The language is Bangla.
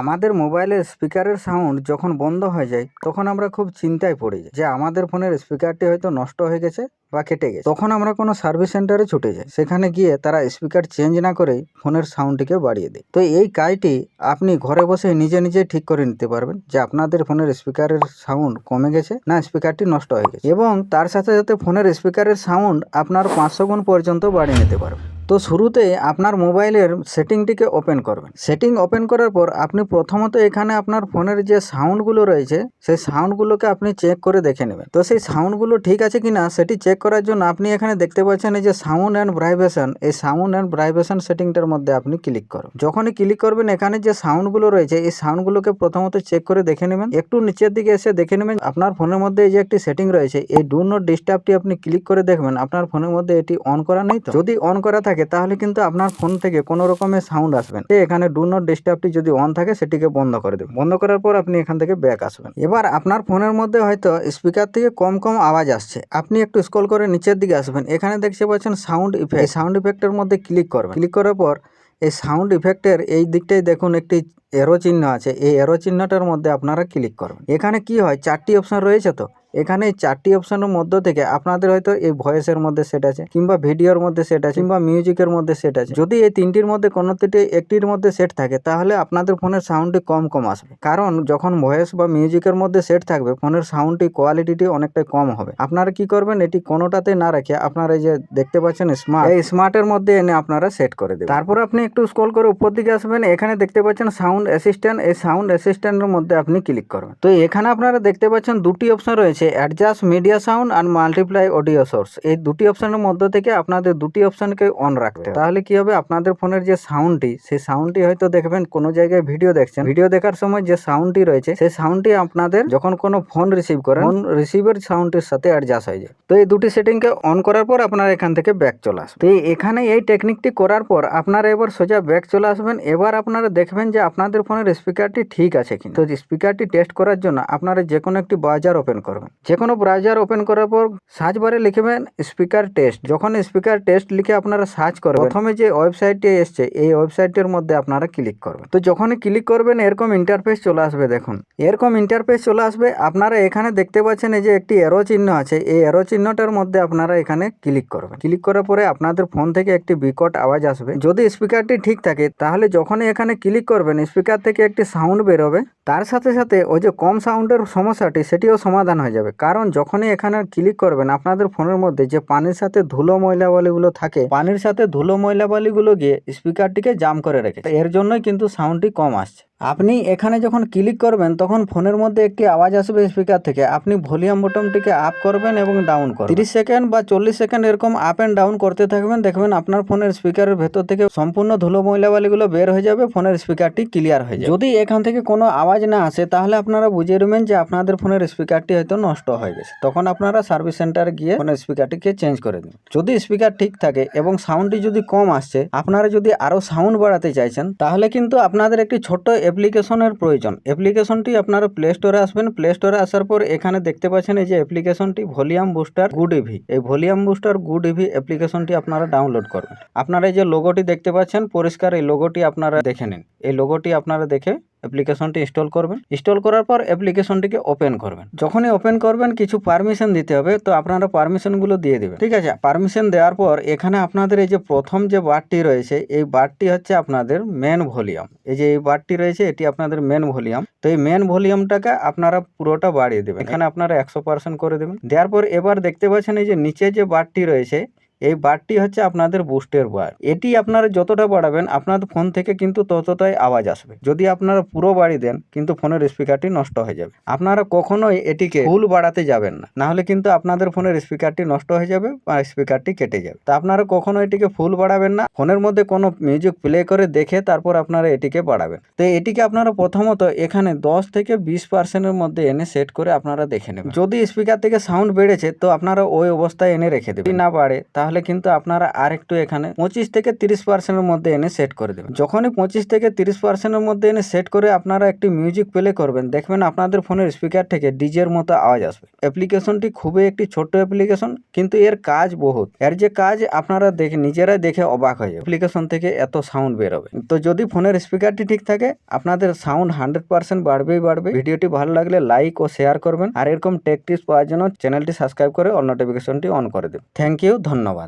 আমাদের মোবাইলের স্পিকারের সাউন্ড যখন বন্ধ হয়ে যায়, তখন আমরা খুব চিন্তায় পড়ে যে আমাদের ফোনের স্পিকারটি হয়তো নষ্ট হয়ে গেছে বা কেটে গেছে। তখন আমরা কোনো সার্ভিস সেন্টারে ছুটে যাই, সেখানে গিয়ে তারা স্পিকার চেঞ্জ না করেই ফোনের সাউন্ডটিকে বাড়িয়ে দেয়। তো এই কাজটি আপনি ঘরে বসে নিজে নিজে ঠিক করে নিতে পারবেন যে আপনাদের ফোনের স্পিকারের সাউন্ড কমে গেছে না স্পিকারটি নষ্ট হয়ে গেছে। এবং তার সাথে সাথে ফোনের স্পিকারের সাউন্ড আপনার পাঁচশো গুণ পর্যন্ত বাড়িয়ে নিতে পারবেন। তো শুরুতে আপনার মোবাইলের সেটিংটিকে ওপেন করবেন। সেটিং ওপেন করার পর আপনি প্রথমত এখানে আপনার ফোনের যে সাউন্ডগুলো রয়েছে, সেই সাউন্ডগুলোকে আপনি চেক করে দেখে নেবেন। তো সেই সাউন্ডগুলো ঠিক আছে কিনা সেটি চেক করার জন্য আপনি এখানে দেখতে পাচ্ছেন এই যে সাউন্ড অ্যান্ড ভাইব্রেশন, এই সাউন্ড অ্যান্ড ভাইব্রেশন সেটিংটার মধ্যে আপনি ক্লিক করবেন যখনই ক্লিক করবেন, এখানে যে সাউন্ডগুলো রয়েছে, এই সাউন্ডগুলোকে প্রথমত চেক করে দেখে নেবেন। একটু নিচের দিকে এসে দেখে নেবেন, আপনার ফোনের মধ্যে এই যে একটি সেটিং রয়েছে, এই ডু নট ডিস্টার্বটি আপনি ক্লিক করে দেখবেন, আপনার ফোনের মধ্যে এটি অন করা নেই তো? যদি অন করা থাকে তাহলে কিন্তু আপনার ফোন থেকে কোনো রকমের সাউন্ড আসবে না। এখানে ডু নট ডিস্টার্বটি যদি অন থাকে, সেটিকে বন্ধ করে দেবেন। বন্ধ করার পর আপনি এখান থেকে ব্যাক আসবেন। এবার আপনার ফোনের মধ্যে হয়তো স্পিকার থেকে কম কম আওয়াজ আসছে। আপনি একটু স্ক্রল করে নিচের দিকে আসবেন। এখানে দেখতে পাচ্ছেন সাউন্ড ইফেক্ট সাউন্ড ইফেক্টের মধ্যে ক্লিক করবেন। ক্লিক করার পর এই সাউন্ড ইফেক্টের এই দিকটাই দেখুন একটি এরো চিহ্ন আছে। এই এরো চিহ্নটার মধ্যে আপনারা ক্লিক করবেন। এখানে কি হয়? চারটি অপশন রয়েছে তো? এখানে চারটি অপশনের মধ্য থেকে আপনাদের হয়তো এই ভয়েসের মধ্যে সেট আছে, কিংবা ভিডিওর মধ্যে সেট আছে, কিংবা মিউজিকের মধ্যে সেট আছে। যদি এই তিনটির মধ্যে কোনোটিতে একটির মধ্যে সেট থাকে, তাহলে আপনাদের ফোনের সাউন্ডটি কম কম আসবে। কারণ যখন ভয়েস বা মিউজিকের মধ্যে সেট থাকবে, ফোনের সাউন্ডটি কোয়ালিটিটি অনেকটাই কম হবে। আপনারা কি করবেন, এটি কোনোটাতে না রেখে আপনারা এই যে দেখতে পাচ্ছেন স্মার্ট এই স্মার্টের মধ্যে এনে আপনারা সেট করে দেবেন। তারপর আপনি একটু স্ক্রল করে উপর দিকে আসবেন, এখানে দেখতে পাচ্ছেন সাউন্ড অ্যাসিস্ট্যান্ট এই সাউন্ড অ্যাসিস্ট্যান্টের মধ্যে আপনি ক্লিক করবেন। তো এখানে আপনারা দেখতে পাচ্ছেন দুটি অপশন রয়েছে। অ্যাডজাস্ট মিডিয়া সাউন্ড আর মাল্টিপ্লাই অডিও সোর্স এই দুটি অপশনের মধ্য থেকে আপনাদের দুটি অপশনকে অন রাখতে তাহলে কি হবে? আপনাদের ফোনের যে সাউন্ডটি সেই সাউন্ডটি হয়তো দেখবেন কোনো জায়গায় ভিডিও দেখছেন। ভিডিও দেখার সময় যে সাউন্ডটি রয়েছে, সেই সাউন্ডটি আপনাদের যখন কোনো ফোন রিসিভ করেন ফোন রিসিভের সাউন্ডটির সাথে অ্যাডজাস্ট হয়ে যায়। তো এই দুটি সেটিংকে অন করার পর আপনারা এখান থেকে ব্যাক চলে আসবেন। তো এখানে এই টেকনিকটি করার পর আপনারা এবার সোজা ব্যাক চলে আসবেন। এবার আপনারা দেখবেন যে আপনাদের ফোনের স্পিকারটি ঠিক আছে কিনা। তো স্পিকারটি টেস্ট করার জন্য আপনারা যে কোনো একটি বাজার ওপেন করবেন। যে কোনো ব্রাউজার ওপেন করার পর সার্চ বারে লিখবেন স্পিকার টেস্ট যখন স্পিকার টেস্ট লিখে আপনারা সার্চ করবেন, প্রথমে যে ওয়েবসাইটটি এসছে, এই ওয়েবসাইটের মধ্যে আপনারা ক্লিক করবেন। তো যখনই ক্লিক করবেন, এরকম ইন্টারফেস চলে আসবে দেখুন। এরকম ইন্টারফেস চলে আসবে, আপনারা এখানে দেখতে পাচ্ছেন এই যে একটি এরো চিহ্ন আছে, এই এরো চিহ্নটার মধ্যে আপনারা এখানে ক্লিক করবেন। ক্লিক করার পরে আপনাদের ফোন থেকে একটি বিকট আওয়াজ আসবে। যদি স্পিকারটি ঠিক থাকে, তাহলে যখনই এখানে ক্লিক করবেন স্পিকার থেকে একটি সাউন্ড বেরোবে। তার সাথে সাথে ওই যে কম সাউন্ডের সমস্যাটি, সেটিও সমাধান হয়ে যাবে। কারণ যখনই এখানে ক্লিক করবেন, আপনাদের ফোনের মধ্যে যে পানির সাথে ধুলো ময়লা বালিগুলো থাকে, পানির সাথে ধুলো ময়লা বালিগুলো গিয়ে স্পিকারটিকে জাম করে রেখে এর জন্যই কিন্তু সাউন্ডটি কম আসছে। আপনি এখানে যখন ক্লিক করবেন, তখন ফোনের মধ্যে একটি আওয়াজ আসবে স্পিকার থেকে। আপনি ভলিউম বটনটিকে আপ করবেন এবং ডাউন করবেন। তিরিশ সেকেন্ড বা চল্লিশ সেকেন্ড এরকম আপ অ্যান্ড ডাউন করতে থাকবেন। দেখবেন আপনার ফোনের স্পিকারের ভেতর থেকে সম্পূর্ণ ধুলো ময়লাবালিগুলো বের হয়ে যাবে, ফোনের স্পিকারটি ক্লিয়ার হয়ে যাবে। যদি এখান থেকে কোনো আওয়াজ না আসে, তাহলে আপনারা বুঝে নেবেন যে আপনাদের ফোনের স্পিকারটি হয়তো নষ্ট হয়ে গেছে। তখন আপনারা সার্ভিস সেন্টারে গিয়ে ফোনের স্পিকারটিকে চেঞ্জ করে দিন। যদি স্পিকার ঠিক থাকে এবং সাউন্ডটি যদি কম আসছে, আপনারা যদি আরও সাউন্ড বাড়াতে চাইছেন, তাহলে কিন্তু আপনাদের একটি ছোট্ট অ্যাপ্লিকেশনের প্রয়োজন। অ্যাপ্লিকেশনটি আপনারা প্লে স্টোরে আসবেন। প্লে স্টোরে আসার পর এখানে দেখতে পাচ্ছেন এই যে অ্যাপ্লিকেশনটি ভলিউম বুস্টার গুড ইভি। এই ভলিউম বুস্টার গুড ইভি অ্যাপ্লিকেশনটি আপনারা ডাউনলোড করবেন। আপনারা এই যে লোগোটি দেখতে পাচ্ছেন, পরিষ্কার এই লোগোটি আপনারা দেখে নিন। এই লোগোটি আপনারা দেখে অ্যাপ্লিকেশনটি ইনস্টল করবেন। ইনস্টল করার পর অ্যাপ্লিকেশনটিকে ওপেন করবেন। যখনই ওপেন করবেন, কিছু পারমিশন দিতে হবে, তো আপনারা পারমিশনগুলো দিয়ে দেবেন। ঠিক আছে? পারমিশন দেওয়ার পর এখানে আপনাদের এই যে প্রথম যে বারটি রয়েছে, এই বারটি হচ্ছে আপনাদের মেন ভলিউম এই যে এই বারটি রয়েছে, এটি আপনাদের মেন ভলিউম তো এই মেন ভলিউমটাকে আপনারা পুরোটা বাড়িয়ে দেবেন। এখানে আপনারা একশো করে দেবেন। দেওয়ার পর এবার দেখতে পাচ্ছেন এই যে নিচে যে বারটি রয়েছে এই বারটি হচ্ছে আপনাদের বুস্টের বার। এটি আপনারা যতটা বাড়াবেন আপনাদের ফোন থেকে কিন্তু ততটাই আওয়াজ আসবে। যদি আপনারা পুরো বাড়ি দেন, কিন্তু ফোনের স্পিকারটি নষ্ট হয়ে যাবে। আপনারা কখনোই এটিকে ফুল বাড়াতে যাবেন না। না হলে কিন্তু আপনাদের ফোনের স্পিকারটি নষ্ট হয়ে যাবে বা স্পিকারটি কেটে যাবে। তা আপনারা কখনো এটিকে ফুল বাড়াবেন না। ফোনের মধ্যে কোনো মিউজিক প্লে করে দেখে তারপর আপনারা এটিকে বাড়াবেন। তো এটিকে আপনারা প্রথমত এখানে দশ থেকে বিশ পার্সেন্টের মধ্যে এনে সেট করে আপনারা দেখে নেবেন। যদি স্পিকার থেকে সাউন্ড বেড়েছে, তো আপনারা ওই অবস্থায় এনে রেখে দেবেন। না বাড়ে, তাহলে তাহলে কিন্তু আপনারা আর একটু এখানে পঁচিশ থেকে তিরিশ পার্সেন্টের মধ্যে এনে সেট করে দেবেন। যখনই পঁচিশ থেকে তিরিশ পার্সেন্টের মধ্যে এনে সেট করে আপনারা একটি মিউজিক প্লে করবেন, দেখবেন আপনাদের ফোনের স্পিকার থেকে ডিজের মতো আওয়াজ আসবে। অ্যাপ্লিকেশনটি খুবই একটি ছোট্ট অ্যাপ্লিকেশন কিন্তু এর কাজ বহুত। এর যে কাজ, আপনারা দেখে, নিজেরাই দেখে অবাক হয়ে অ্যাপ্লিকেশন থেকে এত সাউন্ড বেরোবে। তো যদি ফোনের স্পিকারটি ঠিক থাকে, আপনাদের সাউন্ড হান্ড্রেড পার্সেন্ট বাড়বেই বাড়বে। ভিডিওটি ভালো লাগলে লাইক ও শেয়ার করবেন। আর এরকম টেক টিপস পাওয়ার জন্য চ্যানেলটি সাবস্ক্রাইব করে অল নোটিফিকেশনটি অন করে দেবেন থ্যাংক ইউ ধন্যবাদ।